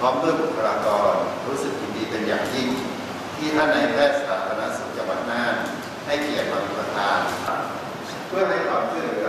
พร้อมด้วยบุคลากรรู้สึกยินดีเป็นอย่างยิ่ง ที่ท่านนายแพทย์สาธารณสุขจังหวัดน่านให้เกียรติมาเป็นประธาน เพื่อให้ความช่วยเหลือ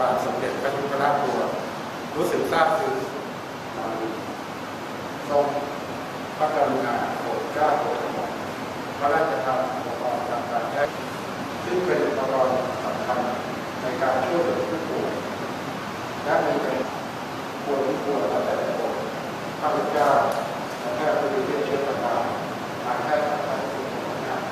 บาลสมเด็จพระยุพราชบัวรู้สึกซาบซึ้งอ่าทรงพระกรุณาโปรดเกล้าโปรดกระหม่อมพระราชทานอุปกรณ์ทางการแพทย์ซึ่งเป็นอุปกรณ์สำคัญในการช่วยเหลือผู้ป่วยและในใจควรควรและแต่ละคนข้าพเจ้าและแพทย์ผู้มีเชี่ยวชาญทางแพทย์สาธารณสุขของงาน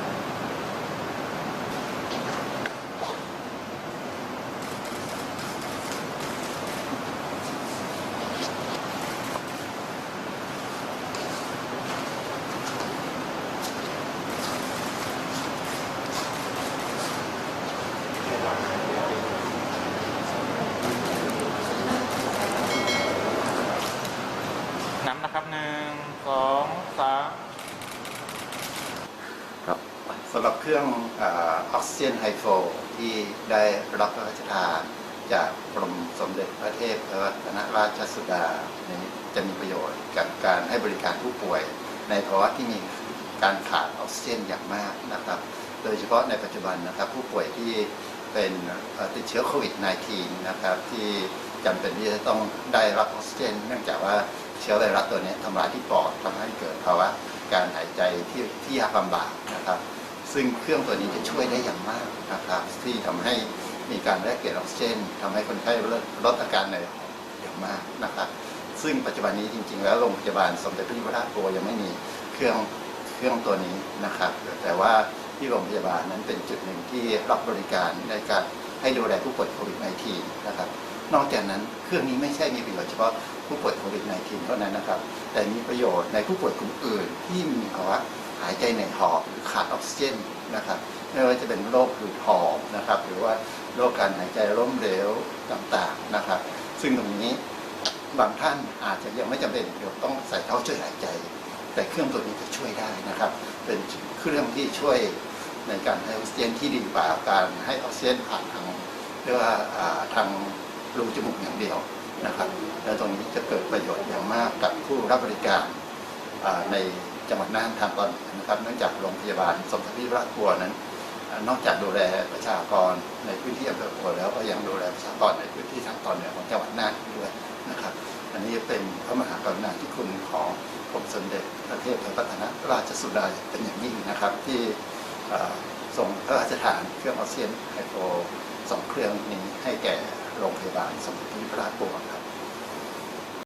นะครับหนึ่งสองสามครับสำหรับเครื่องออกซิเจนไฮโฟที่ได้รับพระราชทานจากกรมสมเด็จพระเทพรัตนราชสุดานี้จะมีประโยชน์กับการให้บริการผู้ป่วย ในภาวะที่มีการขาดออกซิเจนอย่างมากนะครับ โดยเฉพาะในปัจจุบันนะครับ ผู้ป่วยที่เป็นติดเชื้อโควิด -19 นะครับที่จำเป็นที่จะต้องได้รับออกซิเจน เนื่องจากว่า เชื้อไวรัสตัวนี้ทำลายที่ปอดทำให้เกิดภาวะการหายใจที่ที่ยากลำบากนะครับ ซึ่งเครื่องตัวนี้จะช่วยได้อย่างมากนะครับ ที่ทำให้มีการแลกเปลี่ยนออกซิเจนทำให้คนไข้ลดลดอาการเหนื่อยหอบอย่างมากนะครับ ซึ่งปัจจุบันนี้จริง ๆ แล้วโรงพยาบาลสมเด็จพระยุพราชโกยังไม่มีเครื่องเครื่องตัวนี้นะครับ แต่ว่าที่โรงพยาบาลนั้นเป็นจุดหนึ่งที่รับบริการในการให้ดูแลผู้ป่วยโควิด -19 นะครับ นอกจากนั้นเครื่องนี้ไม่ใช่มีประโยชน์เฉพาะผู้ป่วยโควิด -19 เท่านั้นนะครับ แต่มีประโยชน์ในผู้ป่วยกลุ่มอื่นที่มีภาวะหายใจเหนื่อยหอบหรือขาดออกซิเจนนะครับไม่ว่าจะเป็นโรคหืดหอบนะครับ หรือว่าโรคการหายใจล้มเหลวต่างๆนะครับ ซึ่งตรงนี้บางท่านอาจจะยังไม่จำเป็นเดี๋ยวต้องใส่ท่อช่วยหายใจ แต่เครื่องตัวนี้จะช่วยได้นะครับ เป็นเครื่องที่ช่วยในการให้ออกซิเจนที่ดีกว่าการให้ออกซิเจนผ่านทางเรียกว่าทาง รูจมูกอย่างเดียวนะครับและตรงนี้จะเกิดประโยชน์อย่างมากกับผู้รับบริการในจังหวัดน่านทางตอนเหนือนะครับ เนื่องจากโรงพยาบาลสมเด็จพระยุพราชครัวนั้น นอกจากดูแลประชากรในพื้นที่อำเภอปัวแล้วก็ยังดูแลประชากรในพื้นที่ทางตอนเหนือของจังหวัดน่านด้วยนะครับ อันนี้เป็นพระมหากรุณาธิคุณของกรมสมเด็จพระเทพรัตนราชสุดาเป็นอย่างยิ่งนะครับที่ส่งพระราชทานเครื่องออกซิเจนไฮโฟสองเครื่องนี้ให้แก่ โรงพยาบาลสมเด็จพระราชปัวร